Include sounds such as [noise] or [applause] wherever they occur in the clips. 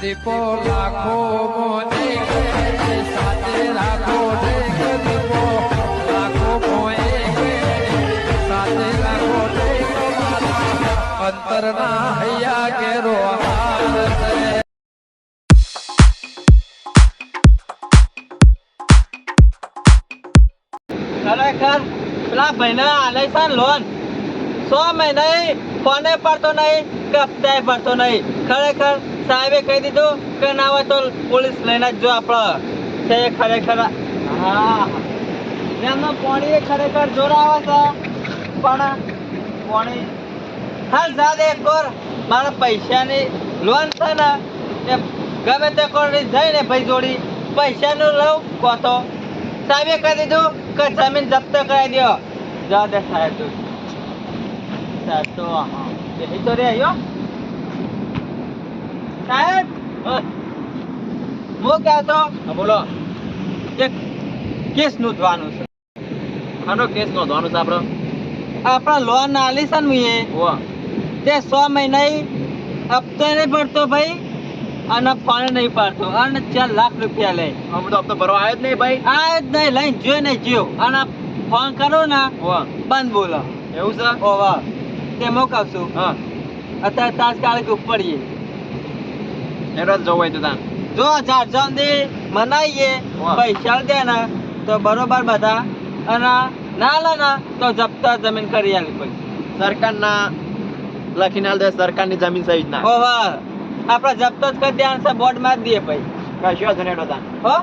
દીપો લાખો મોને સાથે રાખો દીપો. લાખો મોએ સાથે રાખો અંતરના હૈયા કેરો હાર ખરેખર પેલા ભાઈને આલે છે લોન સો મહિના ફોને પડતો નહીં, કે હપ્તાએ પડતો નહીં. ખરેખર સાહેબે કહી દીધું કે ના હોય તો પોલીસ લઈને જ જો આપણે તે ખરેખર. હા. એમનો પોણી ખરેખર જોર આવે છે. પણ પોણી હાલ જાદે એક કોર મારા પૈસાની લોન છે ને, એ ગમે તે કોરની જઈને ભાઈ જોડી પૈસાનું લઉં કોતો. સાહેબે કહી દીધું કે જમીન જપ્ત કરાવી દો જા દે સાહેબ તું સાહેબ તો, હા. એ તો રે આયો સાહેબ હું કહેતો બોલો. એક કેસ નોંધવાનું છે. આનો કેસ નોંધવાનો છે આપણો? આપણા લોન આલી છે ને તે સો મહિના હપ્તો નહીં ભરતો ભાઈ અને ફોન નહીં પાડતો અને ચાર લાખ રૂપિયા લે. હમણાં તો હપ્તો ભરવા આવ્યો જ નહીં ભાઈ. આવ્યો જ નહીં લઈને જોયો નહીં જોયો. અને ફોન કરો ને બંધ બોલો. એવું છે? ઓવા તે મોકલશું. હા. અત્યારે તાત્કાલિક ઉપડીએ જ જવું હોય તો તાન જો ચાર જલ્દી મનાઈએ. પૈસા દે ને તો બરોબર બધા. અને ના લે ને તો જપ્તા જમીન કરી આલી પછી સરકારના લખીને આલ દે સરકારની જમીન સહિત ના. ઓહો આપણે જપ્ત જ કરી દેવાનું બોર્ડ માર દઈએ પછી. કશું હશે નેડો તાન હો?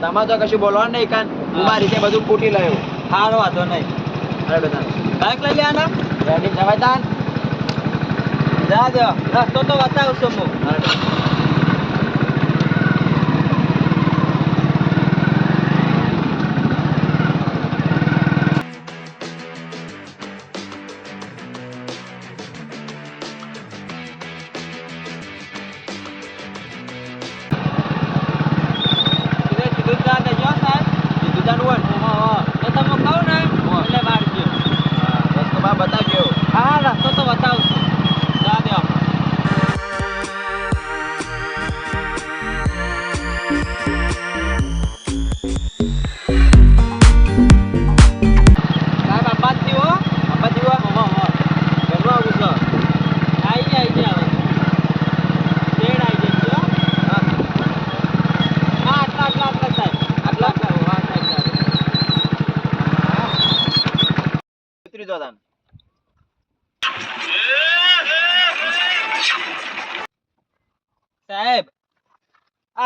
તમારે તો કશું બોલવાનું નહીં કાન. હું મારી રીતે બધું ફૂટી લાયો હારો વાંધો નહીં. અરે તાન બાઈક લઈ લેવાના? રેડી જવાય તાન જા દો રસ્તો તો બતાવું છું હું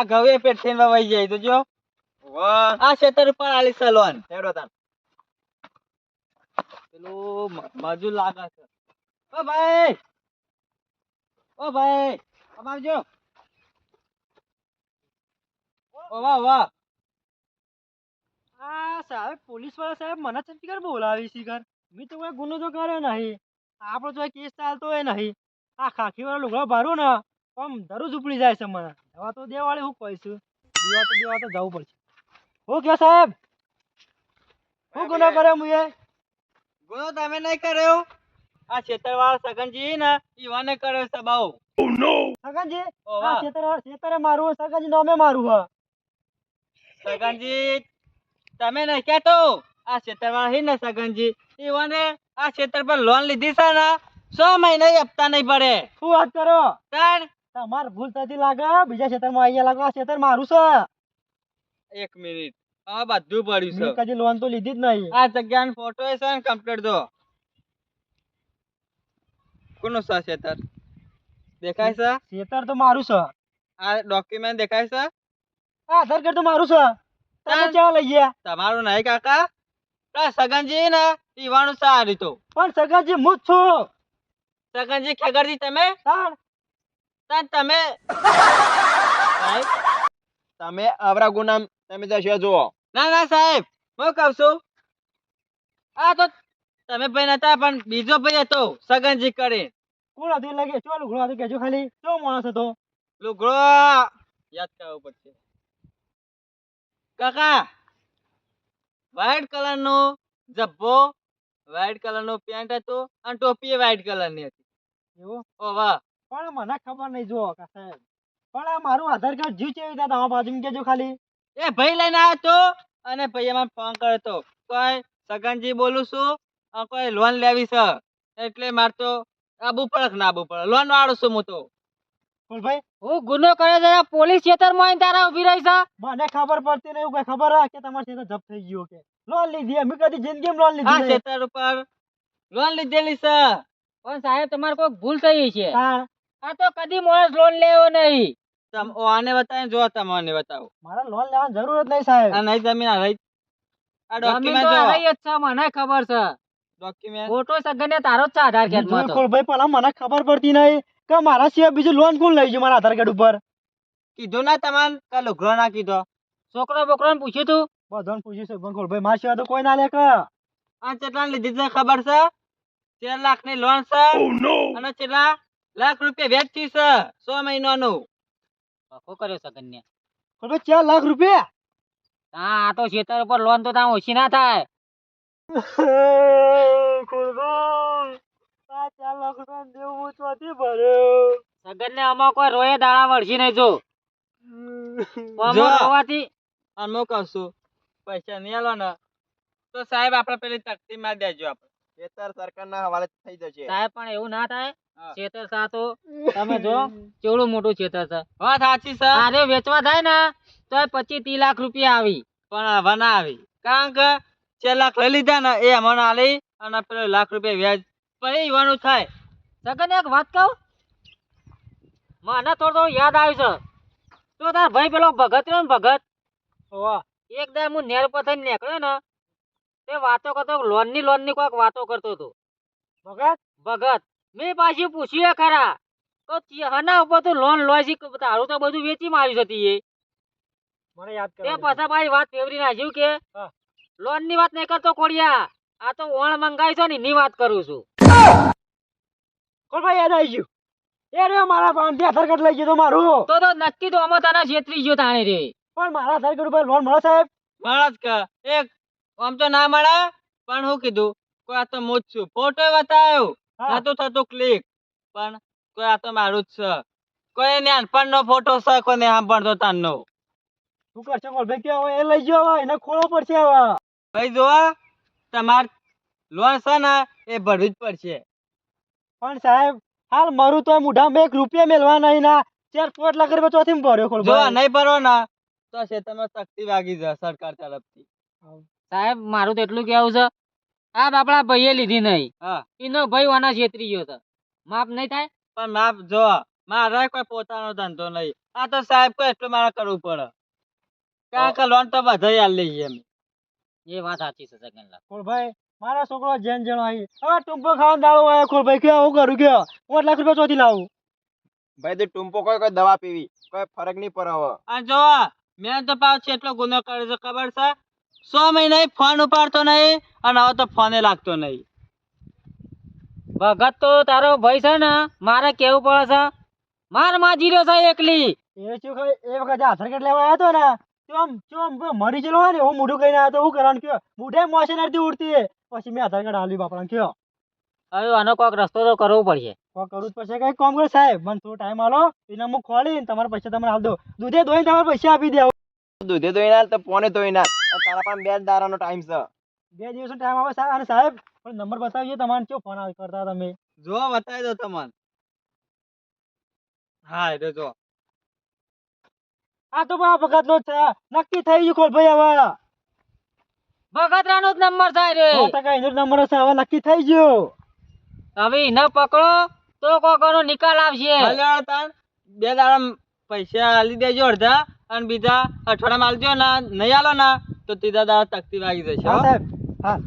આ ગવે પેટ થઈને વહી જાય તો જો. આ ખેતર ઉપર આલી સલોન હેડો તાન. પેલું મજૂર લાગે છે. ઓ ભાઈ! ઓ ભાઈ! આવજો. ઓ વાહ વાહ. આ સાહેબ પોલીસવાળા સાહેબ મને ચંપીકર બોલાવી છે ઘર. મેં તો કોઈ ગુનો તો કર્યો નહીં. આપણો તો કેસ ચાલતો હોય નહીં. આ ખાખી વાળો લુગડો ભરું ને. આમ દરરોજ ઉપડી જાય છે મને દવા તો દેવાળી હું કહીશું. દેવા તો દેવા તો જવું પડશે. હું કે સાહેબ? હું ગુનો કર્યો મુએ? ગુનો તમે નહીં કર્યો? આ છેતરવાળ સગનજી ને ઈવાને કર્યો છે બહુ સગનજી? આ છેતરવાળ છેતરે મારું સગનજી નામે મારું હા સગનજી તમે નહીં કહેતો? આ છેતરવાળ હી ને સગનજી? ઈવાને આ છેતર પર લોન લીધી છે ને સો મહિના હપ્તા નહીં પડે શું વાત કરો? તાણ તમારે ભૂલ થતી લાગે બીજા ખેતરમાં આવીએ લાગે આ ખેતર મારું છે એક મિનિટ આ બધું પડ્યું મેં છે કદી લોન તો લીધી જ નહીં આ જગ્યાનો ફોટો છે ને કમ્પ્લીટ દો કોનું છે ખેતર દેખાય છે ખેતર તો મારું છે આ ડોક્યુમેન્ટ દેખાય છે આ આધાર કાર્ડ તો મારું છે તમે તાન. ક્યાં લઈ ગયા તમારું નહીં કાકા પેલા સગનજી ને ઈવાનું છે આ રીતો પણ સગાજી હું જ છું સગનજી ખેગરજી તમે તાણ તાન તમે સાહેબ તમે આવરા ગુનામ તમે જશો જુઓ. ના ના સાહેબ હું કહું છું. આ તો તમે ભાઈ નતા પણ બીજો ભાઈ હતો સગનજી કરી કોણ હતી? લાગે ચો લુગડો હતો? કેજો ખાલી ચો માણસ હતો? લુગડો યાદ કરવું પડશે. કાકા વ્હાઈટ કલર નો જબ્બો વ્હાઈટ કલર નો પેન્ટ હતો અને ટોપી વ્હાઈટ કલરની હતી. એવો? ઓ વાહ. પણ મને ખબર નહીં જો સાહેબ પણ આ મારું આધાર કાર્ડ જ્યુ છે તમારા બાજુ કેજો ખાલી? એ ભાઈ લઈને આવ્યો તો? અને ભાઈએ મને ફોન કર્યો તો. કોઈ સગનજી બોલું છું? કોઈ લોન લેવી છે? એટલે મારે તો આબુ પડક ના આબુ પડે લોન વાળો છું હું તો. હું ગુનો કર્યો છે પોલીસ ખેતરમાં આવીને તારા ઊભી રહી છે? મને ખબર પડતી નહીં કઈ ખબર હે કે તમારે છે જપ્ત થઈ ગયો કે? લોન લીધી અમે કદી જિંદગીમાં લોન લીધી નહીં. ખેતર ઉપર. લોન લીધેલી છે. પણ સાહેબ તમારે કોઈ ભૂલ થઈ છે? તાણ આ તો કદી માણસ લોન લેવો નહીં. તમ ઓ આને બતાવીને જો તમે આને બતાવો. મારે લોન લેવાની જરૂર જ નહીં સાહેબ. આ નહીં જમીન આ રહી આ ડોક્યુમેન્ટ જો રહી જ છે મને ખબર છે. ડોક્યુમેન્ટ ફોટો સગને તારો જ છે આધાર કાર્ડમાં તો. ભાઈ પણ મને ખબર પડતી નહીં કે મારા સિવાય બીજું લોન કોણ લઈ ગયું મારા આધાર કાર્ડ ઉપર? કીધું ના તમારે કે લુગડો ના કીધો. છોકરો બોકરો પૂછ્યું તું? બધાને પૂછ્યું છે પણ ભાઈ મારા સિવાય તો કોઈ ના લે કે. આ ચેટલા લીધી છે ખબર છે? ચાર લાખની લોન છે અને કેટલા લાખ રૂપિયા વ્યાજથી છે સો મહિનાનું. પાકો કર્યો સગનને ફૂલભાઈ ચાર લાખ રૂપિયા? હા આ તો ખેતર ઉપર લોન તો ત્યાં ઓછી ના થાય. [laughs] આ ચાર લાખ રૂપિયા દેવું હું ચોથી ભર્યો સગનને આમાં કોઈ રોયે દાડા વળશે નહીં જો. [laughs] રોવાથી? અને હું કહું પૈસા નહીં આલો તો સાહેબ આપણે પેલી તકતી મારી દેજો આપણે. ખેતર સરકારના હવાલે થઈ જશે. સાહેબ પણ એવું ના થાય? હા. સા તો? તમે જો કેવડું મોટું ખેતર છે વાત સાચી સર. અરે વેચવા થાય ને તો પચીસ ત્રીસ લાખ રૂપિયા આવી. પણ હવે ના આવી. કારણ કે ચાર લાખ લઈ લીધા ને એ મને આલી અને પેલો લાખ રૂપિયા વ્યાજ. પછી ઈવાનું થાય. સગન એક વાત કહું? મને થોડો યાદ આવ્યું છે. તો તાર ભાઈ પેલો ભગત રહ્યો ને ભગત? વાહ એક દાડ હું નેર પર થઈને નીકળ્યો ને તે વાતો કરતો લોનની લોનની કોઈક વાતો કરતો હતો. ભગત? ભગત. મેં પાછી પૂછ્યું ખરા. તો હના ઉપર તો લોન લોય છે તારું તો બધું વેચી માર્યું છે તીએ મને યાદ કરે પાછા ભાઈ વાત ફેવરી નાખ્યું કે લોનની વાત નહીં કરતો કોડિયા. આ તો ઓણ મંગાવી છો ને એની વાત કરું છું. ફૂલભાઈ યાદ આવી ગયું. એ રે મારા પાંચથી આધાર લઈ ગયો મારું. તો તો નક્કી તો અમે તને છેતરી ગયો તાણે રે. પણ મારા આધાર કાર્ડ ઉપર લોન મળે સાહેબ? મળે જ કે. એક આમ તો ના મળે. પણ હું કીધું કોઈ આ તો મોજ છું. ફોટો બતાવ્યો. નતું થતું ક્લિક પણ કોઈ આ તો મારું જ છે. કોઈ નાનપણનો ફોટો છે કોઈ સાંભળતો તારનો શું કરશે ભાઈ? કે હવે એ લઈ જાવ એને ખોળો પડશે હવે. ભાઈ જોવા તમાર લોન છે ને એ ભરવી જ પડશે. પણ સાહેબ હાલ મારું તો મુઢામાં એક રૂપિયા મેળવા નહીં ના. ચાર પાંચ લાખ રૂપિયા ચોથી ભર્યો જો ફૂલભાઈ નહીં ભરો ના તો છે તમે શક્તિ વાગી જશે સરકાર તરફથી. સાહેબ મારું તો એટલું કેવું છે આ બાપડા ભાઈએ લીધી નહીં. હા. એનો ભાઈ વાના છેતરી ગયો છે માફ નહીં થાય? પણ માપ જો મારે કોઈ પોતાનો ધંધો નહીં. આ તો સાહેબ કોઈ એટલું મારે કરવું પડે. કારણ કે લોન તો બધા યાદ લઈ એમ. એ વાત સાચી છે સગનલાલ ફૂલભાઈ મારા છોકરો જેન જેન આવી હવે ટૂંપો ખાવાનું દાળો આવ્યો ફૂલભાઈ કે હું કરું કે પાંચ લાખ રૂપિયા ચોથી લાવું. ભાઈ તે ટૂંપો કોઈ કોઈ દવા પીવી. કોઈ ફરક નહીં પડે હવે. આ જો મેં તો પાછો એટલો ગુનો કર્યો છે ખબર છે? સો મહિના ફોન ઉપાડતો નહીં અને હવે તો ફોને લાગતો નહીં. ભગત તો તારો ભાઈ છે ને મારે કેવું પડે છે? માર માજી રહ્યો છે એકલી. એ શું ખબર એ વખતે આધાર કાર્ડ લેવા આવ્યો હતો ને ચોમ પેલો મરી ગયેલો હોય ને હું મોઢું કહીને આવ્યો તો શું કરવાનું કયો? મોઢે મોસે નથી ઉડતી પછી મેં આધાર કાર્ડ હાલ્યું બાપડા કયો. હવે આનો કોઈક રસ્તો તો કરવો પડશે. કોઈ કરવું જ પડશે કઈ? કામ કરો સાહેબ મને થોડો ટાઈમ આલો. એને હું ખોલીને તમારા પૈસા તમને હાલ દો દૂધે ધોઈને તમારે પૈસા આપી દેવું દૂધે ધોઈ ના તો પોને ધોઈ ના અને તારા પાસે બે દારાનો ટાઈમ છે. બે દિવસનો ટાઈમ આવે સાહેબ અને સાહેબ પણ નંબર બતાવજો તમારે કયો ફોન કરતા તમે. જો બતાવી દો તમને. હા એટલે જો. આ તો બા ભગત નો જ છે. નક્કી થઈ ગયું ખોલ ભાઈ હવે. ભગતરાનો જ નંબર થાય રે. સો ટકા એનો નંબર છે હવે નક્કી થઈ ગયો. હવે એને પકડો તો કોકનો નિકાલ આવશે. ભલે બે દાડા પૈસા આલી દેજો અડધા અને બીજા અઠવાડિયામાં આલજો ના નહીં આલો ને તો ત્રીજા દાડા તકતી વાગી જશે હા સાહેબ. હા.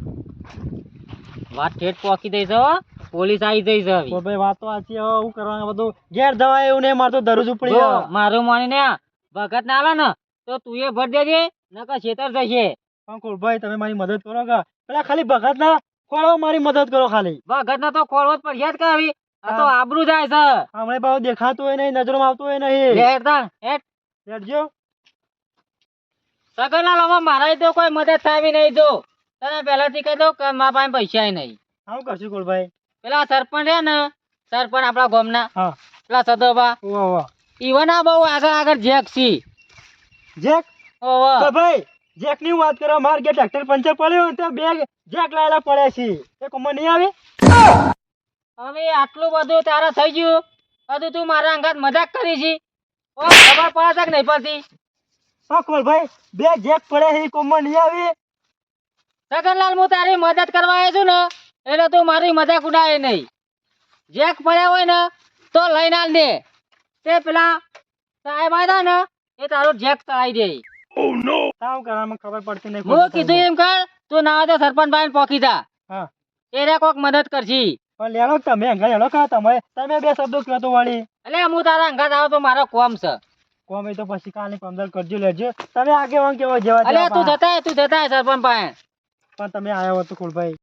વાત ઠેઠ પોકી દઈશ હો. પોલીસ આવી જઈશ હવે. ભાઈ વાત તો આછી હવે હું કરવાનું બધું. ઘેર જવાય એવું નહીં મારતો દરરોજ ઉપડી. મારું માનીને ભગત ના આલે ને તો તું એ ભર દેજે નકર છેતર જશે. અંકુર ભાઈ તમે મારી મદદ કરો કે? પેલા ખાલી ભગત ના ખોળો મારી મદદ કરો ખાલી. ભગત ના તો ખોળો જ પડશે જ કે આ તો આબરૂ જાય છે. હમણાં ભાવ દેખાતું હોય નહીં નજરમાં આવતું હોય નહીં. હેડ હેડ. બેઠજો સગનલાલ, આમાં મારા તો કોઈ મદદ થાવી નહીં જો. તને પહેલાથી કહી દઉં કે મારા પાસે પૈસા નહીં. આવું કરશું ખોલ પેલા સરપંચ છે ને સરપંચ આપણા ગામના. પેલા સદોબા ઈવન બહુ આગળ આગળ જેક છી. જેક? ઓવે. ભાઈ જેકની વાત કરો માર કે ટ્રેક્ટર પંચર પડ્યું તો બે જેક લાયેલા પડ્યા છે. એ કોમમાં નહીં આવે? હવે આટલું બધું તારા થઈ ગયું. બધું તું મારા અંગાત મજાક કરી છી. ઓ ખબર પડે છે કે નહીં પડતી? ભાઈ બે જેક પડે છે એ કોમમાં નહીં આવે. સગનલાલ હું તારી મદદ કરવા આવ્યો છું ને એટલે તું મારી મજાક ઉડાવે નહીં. જેક પડ્યા હોય ને તો લઈને આલ દે. તે પેલા સાહેબ આવ્યા ને એ તારો જેક ચડાવી દે. સાવ કરવામાં ખબર પડતી નહીં હું કીધું એમ કર તું ના તો સરપંચ ભાઈ પોકી જા. હા. એને કોક મદદ કરશી પણ લેલો તમે કા તમે તમે બે શબ્દો કહો તો વાળી? એટલે હું તારા અંગાત આવો તો મારો કોમ છે. કોમે તો પછી કાલે પંદર કરજો લેજો. તમે આગે વાંગ કેવો જેવા અરે તું જતા તું જતા સરપંચ પાસે. પણ તમે આયા હો તો કુલભાઈ.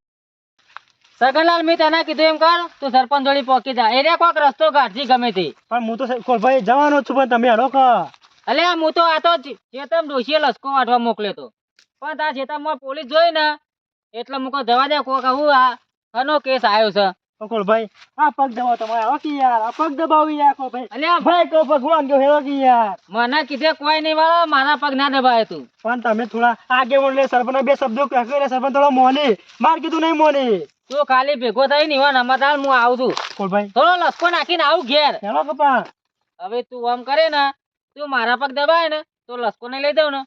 સગનલાલ મેં તને કીધું એમ કર તું સરપંચ જોડી પોકી જા. એને કોક રસ્તો કાઢજી ગમે તે. પણ હું તો કુલભાઈ જવાનો છું પણ તમે હડો કા અલે હું તો આ તો ચેતમ ડોશીએ લસકો વાટવા મોકલ્યો તો. પણ તાર ચેતમમાં પોલીસ જોઈ ને એટલે મુકો જવા દે કોક હું આ કનો કેસ આવ્યો છે. ઓ કુલભાઈ આ પગ દબાવો તમારે. આવો કે યાર આ પગ દબાવી યાર કુલભાઈ અલે આ ભાઈ તો ભગવાન કહો હેરો કે યાર. મને કીધે કોઈ નહીં વાળા મારા પગ ના દબાય તું. પણ તમે થોડા આગે મોલે સરપંચ બે શબ્દો કહે એટલે સરપંચ થોડો મોને. માર કીધું નહીં મોને. તો ખાલી ભેગો થઈ નહીં વાન અમાર હું આવું છું. કુલભાઈ થોડો લસકો નાખીને આવું ઘેર. ચાલો કપા. હવે તું આમ કરે ને તું મારા પગ દબાય ને તો લસકો ને લઈ દઉં ને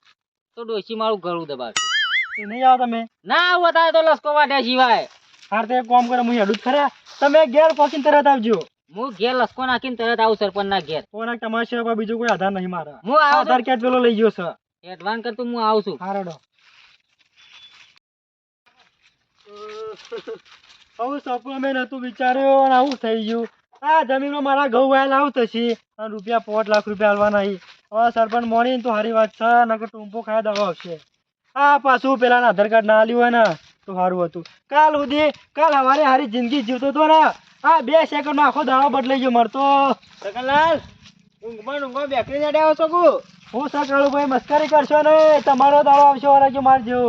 તો ડોશી મારું ગળું દબાવશે. નહીં આવો તમે. ના આવું તો લસકો વાટ્યા સિવાય. હાર તો એક કામ કરો હું હેડું જ ખરા. તમે ઘેર પહોંચીને તરત આવજો. હું ઘેર લસકો નાખીને તરત આવું સરપંચ ના ઘેર કોના તમારા સિવાય બીજો કોઈ આધાર નહીં મારા. હું આધાર કાર્ડ પેલો લઈ ગયો સર એડવાન્સ કરતું હું આવું છું. હારડો આવું સપનું મેં નતું વિચાર્યો અને આવું થઈ ગયું. આ જમીનમાં મારા ઘઉં વાયલ આવું થશે અને રૂપિયા પોઢ લાખ રૂપિયા હાલવા નહીં. હવે સરપંચ મોડી તો સારી વાત છે નકર ટૂંપો ખાય દવા આવશે આ પાછું પેલા આધાર કાર્ડ ના આલ્યું હોય ને. તો સારું હતું. કાલ સુધી કાલ સવારે હારી જિંદગી જીવતો હતો ને આ બે સેકન્ડમાં આખો દાડો બદલાઈ ગયો મારતો. સકનલાલ ઊંઘમાં ઊંઘમાં બેકરી જડે આવો છો હું સકાળું ભાઈ મસ્કરી કરશો ને તમારો દાડો આવશે વરાજો મારજો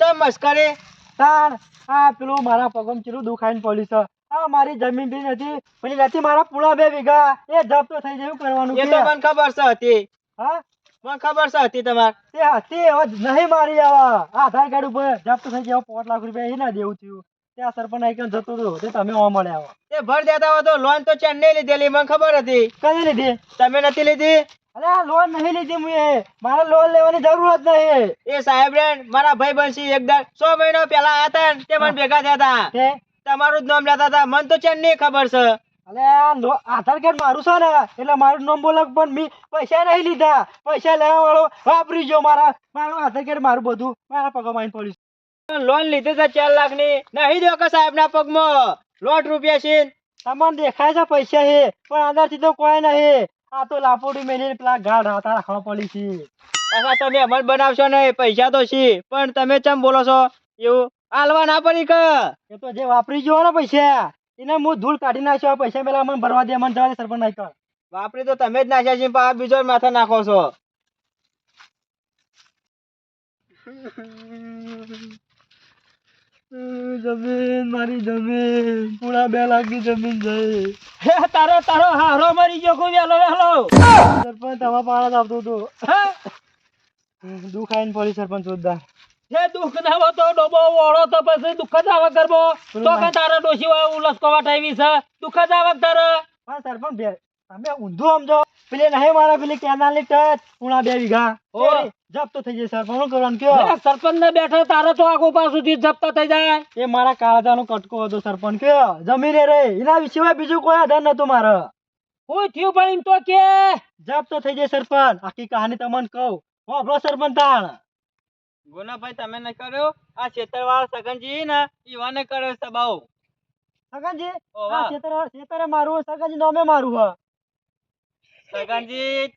ચમ મસ્કરી? તાણ આ પેલું મારા પગમ ચીલું દુખાઈને પડ્યું છે. આ મારી જમીન બી નથી પેલી નથી મારા પૂળા બે વીઘા એ જપ્ત થઈ જાય કરવાનું એ? તો મને ખબર છે હતી. હા? મને ખબર છે હતી તમાર. તે હતી હવે નહીં મારી આવા. આધાર કાર્ડ ઉપર જપ્ત થઈ ગયા પાંચ લાખ રૂપિયા એ ના દેવું થયું. ત્યાં સરપંચ આઈકન જતો હતો તે તમે ઓવા મળ્યા આવો તે ભર દેતા હો તો લોન તો ચેન્નઈ લીધેલી મને ખબર હતી. કઈ લીધી? તમે નથી લીધી? અરે લોન નહીં લીધી મુએ. મારે લોન લેવાની જરૂર જ નહીં. એ સાહેબ રે મારા ભાઈ બનશી એકદમ સો મહિના પેલા આયા હતા તે મને ભેગા થયા હતા. તમારું જ નામ લેતા હતા મને તો ચેન્નઈ ખબર છે. અલે આધાર કાર્ડ મારું છે ને, એટલે મારું નામ બોલો પણ મેં પૈસા નહીં લીધા. પૈસા લેવા વાળો વાપરી ગયો મારા, મારું આધાર કાર્ડ, મારું બધું, મારા પગમાં આવીને પડ્યું. લોન લીધી છે ચાર લાખની નહીં દો કે સાહેબ ના પગમાં. લોટ રૂપિયા છે તમને દેખાય છે પૈસા હે, પણ અંદરથી તો કોઈ નહીં. આ તો લાપોડી મેલીને પેલા ગાઢ હતા રાખવા પડી છે. પાછા તમે અમલ બનાવશો નહીં, પૈસા તો છે, પણ તમે ચમ બોલો છો? એવું, હાલવા ના પડી કે? એ તો જે વાપરી ગયો ને પૈસા. એને હું ધૂળ કાઢી નાખ્યો પૈસા પેલા અમને ભરવા દે અમને જવા દે, સરપંચ નહીં વાપરી તો તમે જ નાખ્યા છે આ બીજો માથે નાખો છો. જમીન, મારી જમીન, પૂરા બે લાખની જમીન જઈ તારો તારો હારો મરી ગયો, કોઈ વેલો વેલો સરપંચ, આવા પાણા જ આવતું હતો. દુઃખ આવીને પડી સરપંચ, જોરદાર. જે દુઃખ ના હોય તો ડોબો વળો તો પછી દુઃખ જ આવે કરબો તો કે તારા ડોશી હોય ઉલસકો વાટાવી છે. દુઃખ જ આવે તારે? હા સરપંચ બે તમે ઊંધું સમજો. પેલી નહીં મારા પેલી કેનાલની ટચ. ઉણા બે વીઘા. ઓ. જપ્ત થઈ જાય સરપંચ શું કરવાનું કયો? સરપંચ ને બેઠો તારે તો આગો પાછું થી જપ્ત થઈ જાય. એ મારા કાળજાનો કટકો હતો સરપંચ કયો? જમીને રે. એના સિવાય બીજું કોઈ આધાર નતું મારે. કોઈ થયું પણ એમ તો કે જપ્ત થઈ જાય સરપંચ. આખી કહાની તમને કહું. વાપરો સરપંચ તાણ. ગુનાભાઈ તમે ન કર્યો? આ છેતરવાળા સગનજી ને ઈવાને કર્યો સબાવ સગનજી? આ વાહ. ખેતરે મારું સગનજી નોમે મારું હા. સગનજી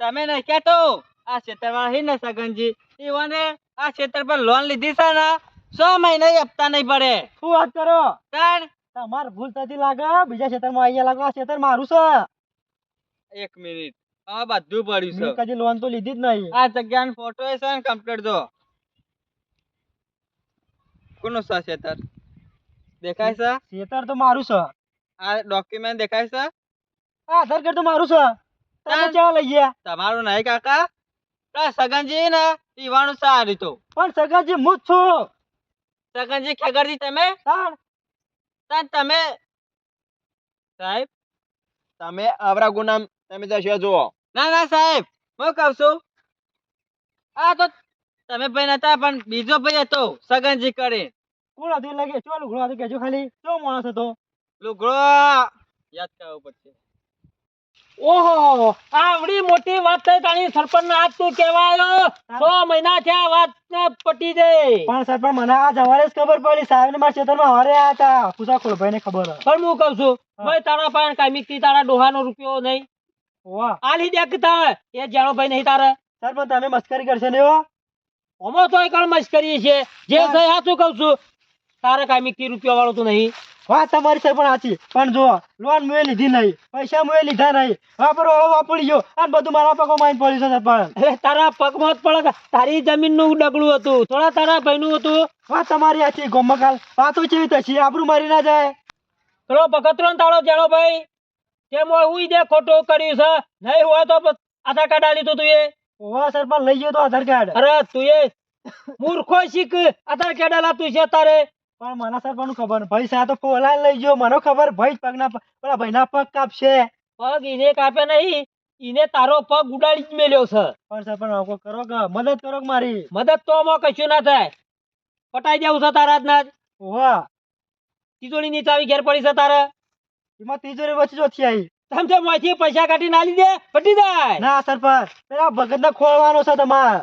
તમે ને કહેતો? આ છેતરવાળા હી ને સગનજી? ઈવાને આ છેતર પર લોન લીધી છે ને સો મહિના હપ્તા નહીં પડે. શું વાત કરો? તાર તમાર ભૂલ થતી લાગે બીજા ખેતરમાં અહીંયા લાગો આ ખેતર મારું છે. એક મિનિટ. આ બધું પડ્યું છે. કદી લોન તો લીધી જ નહીં. આ જગ્યાનો ફોટો છે ને કમ્પ્લીટ જો. કોનો છે છેતર દેખાય છે? ખેતર તો મારું છે. આ ડોક્યુમેન્ટ દેખાય છે? આ આધાર કાર્ડ તો મારું છે. તમે ક્યાં લઈ ગયા? તમારું નહીં કાકા. પેલા સગનજી ને પીવાનું સારું તો પણ સગાજી હું જ છું. સગનજી ખેગરજી તમે? તમે? સાહેબ તમે આવરા ગુનામ તમે જશો જુઓ. ના ના સાહેબ હું કહું છું. આ તો તમે ભાઈ નતા પણ બીજો ભાઈ હતો સગનજી કરે કોણ હતું લાગે ચો લુગડો હતું કેજો ખાલી ચો માણસ હતો? લુગડો યાદ કરવો પડશે. ઓહો આવડી મોટી વાત થઈ તાણી સરપંચ ના તું કહેવાયો છ મહિના થયા વાત ને પટી જાય પણ સરપંચ મને આ જવારે જ ખબર પડી સાહેબ ને મારા ખેતરમાં હરે હતા પૂછા ખોલભાઈ ને ખબર પણ હું કઉ છું ભાઈ તારા પાસે કાયમિકથી તારા ડોહાનો રૂપિયો નહીં. આલી દે કે તારે એ જાણો ભાઈ નહીં તારે. સરપંચ તમે મસ્કરી કરશે ને ઓમો તો એક મસ્કરી છે. જે હા. સહી હાચું કઉ છું. તારે કાયમિકથી રૂપિયા વાળો તું નહીં. વાત તમારી સરપંચ સાચી. પણ જો લોન મુએ લીધી નહીં. પૈસા મુએ લીધા નહીં. વાપરો હવે વાપરી ગયો. અને બધું મારા પગો માઈન પડ્યું છે પણ તારા પગમાં જ પડે. તારી જમીનનું ડગલું હતું. થોડા તારા ભાઈ નું હતું. હા તમારી સાચી ગોમકાલ. વાતો કેવી થશે? આપણું મારી ના જાય. પેલો ભગતરો તાળો જાણો ભાઈ. કેમ હોય ઉઈ દે ખોટું કર્યું છે નહીં હોય તો આધાર કાર્ડ આલી તું એ. હોવા સર પણ લઈ ગયો તો આધાર કાર્ડ. અરે તું એ મૂર્ખો શીખ આધાર કાર્ડ આલા તું છે તારે. પણ મને સર પણ ખબર ભાઈ સા તો ફોલાઈને લઈ ગયો. મને ખબર ભાઈ જ પગના પેલા ભાઈના પગ કાપશે. પગ ઈને કાપે નહીં. ઈને તારો પગ ઉડાડી જ મેલ્યો છે. પણ સર પણ કોઈ કરો કે? મદદ કરો મારી? મદદ તો મો કશું ના થાય. પટાઈ દેવું છે તારા જ. ઓવા. તિજોરી ની ચાવી ઘેર પડી છે તારે. એમાં તિજોરી વચ્ચે જોથી આવી સમજે મોંથી પૈસા કાઢી ના લીધે પટી જાય. ના સરપંચ. પેલા ભગત ને ખોળવાનો છે તમારે.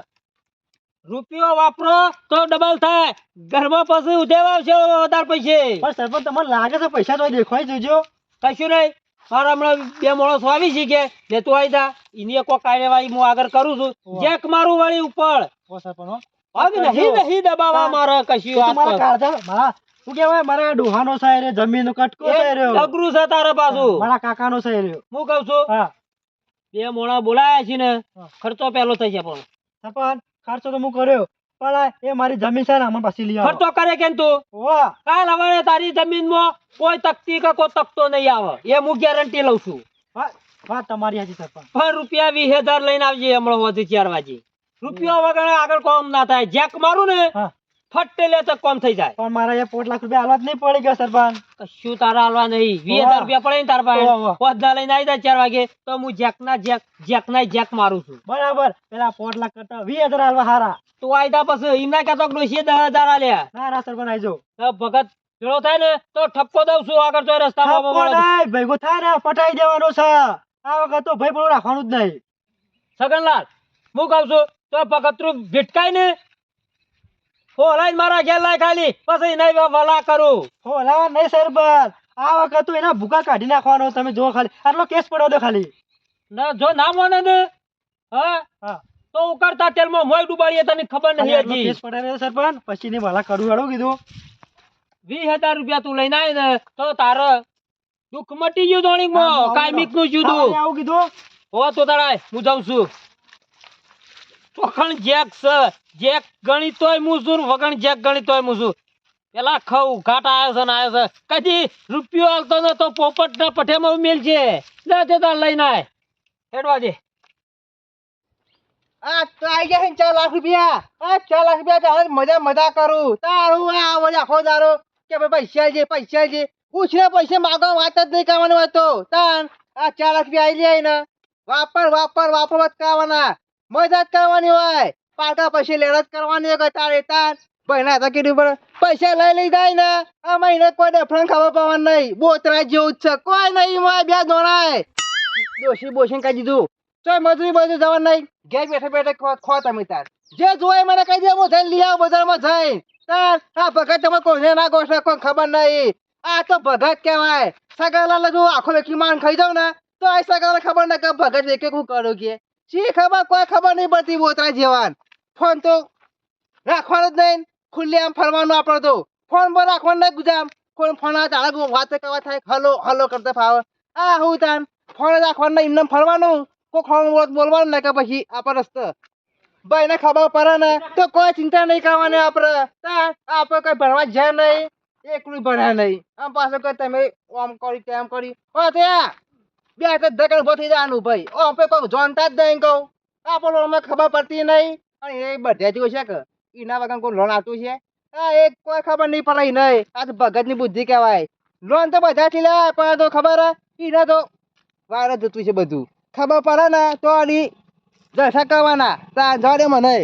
રૂપિયો વાપરો તો ડબલ થાય. ઘરમાં પછી ઉધેવા આવશે વધારે પૈસે. પણ સરપંચ તમને લાગે છે પૈસા તો દેખાય જોજો. કશું નહીં. મારા હમણાં બે માણસ આવી છે કે લેતું આવી જા. એની કોઈ કાર્યવાહી હું આગળ કરું છું. જેક મારું વળી ઉપર. સરપંચ નહીં નહીં દબાવવા. મારે કશું તો મારા શું મારા ડોહાનો કટકો છે તારે પાછું. મારા કાકાનો છે હું કઉ છું હા. બે મોણા બોલાયા છે ને ખર્ચો ખર્ચો પહેલો થઈ જાય પણ. સરપંચ ખર્ચો તો હું કર્યો. પણ એ મારી જમીન છે ને આમાં પાછી લઈ ખર્ચો કરે કેમ તું? ઓવા કાલ હવે તારી જમીનમાં કોઈ તકતી કે કોઈ તકતો નહીં આવે. એ હું ગેરંટી લઉં છું. વાત તમારી હાચી સરપંચ પણ. રૂપિયા વીસ હજાર લઈને આવજે હમણાં વધુ ચાર વાગે. રૂપિયા વગર આગળ કોમ ના થાય. જેક મારું ને લે તો કોમ થઈ જાય. પણ મારા એ પોટ લાખ રૂપિયા હાલવા જ નહીં પડી ગયો સરપંચ. કશું તારા હાલવા નહીં? વીસ હજાર રૂપિયા પડે ને તાર પાસે. વાહ. લઈને આવી જાય ચાર વાગે તો હું જેક ના જેક જેક ના જેક મારું છું. બરાબર. પેલા પોટ લાખ કરતા વીસ હજાર હાલવા હારા. તો આયતા પછી. એમના કહેતો કે દસ હજાર ના ના સરપંચ આવજો ભગત ભેળો થાય ને તો ઠપકો દઉં છું આગળ તો રસ્તામાં. ભેગો થાય ને પટાઈ દેવાનો છે. આ વખત તો ભાઈ પણ રાખવાનું જ નહીં. છગનલાલ હું કઉ છું તો ભગતરું ભીટકાય ને હોલાઈ મારા ઘેર લાય ખાલી પછી નહીં વલા કરું. હો લાવા નહીં સરપંચ આ વખત તો એના ભૂકા કાઢી નાખવાનો તમે જો ખાલી. આટલો કેસ પડ્યો દો ખાલી. ના જો ના માને ને હા? હા. તો ઉકળતા તેલમાં મોય ડુબાડીએ તને ખબર નહીં હજી. કેસ પડ્યો રહ્યો સરપંચ પછી ની ભલા કરું હેડો કીધું. વીસ હજાર રૂપિયા તું લઈને આવી ને તો તારો દુઃખ મટી ગયું ધોણી કાયમિકનું જુદું. આવું કીધું. હો તો તારા હું જાઉં છું. ચોખણ જેક છે, જેક ગણી તોય ને વગણ જેક ગણી તોય છું પેલા ખવ, ઘાટ આવ્યો છે ને આવ્યો છે. કદી રૂપિયો આવતો ને તો પોપટ ના પઠેમાં મેલ છે ના તે તાર લઈને આય. હેડવા દે. આ તો આઈ ગયા ચાર લાખ રૂપિયા. આ ચાર લાખ રૂપિયા તો હવે મજા મજા કરું. તારું આ મજા આખો દારો કે ભાઈ પૈસા છે પૈસા છે પૂછે પૈસા માગવા વાત જ નહીં કરવાની હોય તો. તાન, આ ચાર લાખ રૂપિયા આવી જાય ને વાપર વાપર વાપર જ કરવાના. મજા કરવાની હોય. પાકા પછી જ કરવાની હોય તારે તાર. ભાઈના હતા કીધું પણ પૈસા લઈ લઈ જાય ને. આ મહિને કોઈ ડફણ ખબર પડવાનું નહીં. બોતરા જેવું છે. કોઈ નહીં મોય બે દોણાય દોશી બોશી કહી દીધું. ચોય મજૂરી બધું જવાનું નહીં. ઘેર બેઠા બેઠા ખો તમે તાર. જે જોયે મને કહી દે, હું જઈને લઈ આવું બજારમાં જઈને. તાર, આ ભગત તમે કોઈને ના ગોઠવે કોઈ ખબર નહીં. આ તો ભગત કહેવાય. સગાલા જો આખો વેકી માન ખાઈ જાવ ને, તો આ સગાલા ખબર ના કે ભગત વેકે હું કરું કે. શી ખબર કોઈ ખબર નહીં પડતી બોતરા જેવાન. ફોન તો રાખવાનો જ નહીં. ખુલ્લે આમ ફરવાનું આપણો તો. ફોન પર રાખવાનું નહીં ગુજામ કોઈ ફોન આવે તારા વાત કરવા થાય. હલો હલો કરતા ફાવે. આ હું તાન? ફોન રાખવાનું નહીં, એમને ફરવાનું. કોઈ ખોણ બોલવાનું નહીં કે પછી આપણે રસ્તો. ભાઈ ને ખબર પડે ને, તો કોઈ ચિંતા નહીં કરવાની આપણે. આપણે કઈ ભણવા જાય નહીં, એકલું ભણ્યા નહીં. આમ પાછું કઈ તમે આમ કરી તેમ કરી ઓ ત્યાં બે હાથે ધકડ જવાનું ભાઈ. ઓ આપણે કોઈ જાણતા જ નહીં કહું. આપણને અમે ખબર પડતી નહીં. અને એ બધે જેવું છે કે એના વગર કોઈ લોન આવતું છે. હા એ કોઈ ખબર નહીં પડે નહીં. આ તો ભગતની બુદ્ધિ કહેવાય. લોન તો બધાથી લેવાય, પણ તો ખબર એને તો વાર જતું છે બધું. ખબર પડે ને તો આની જલસા કરવાના. તા જવા દે મને.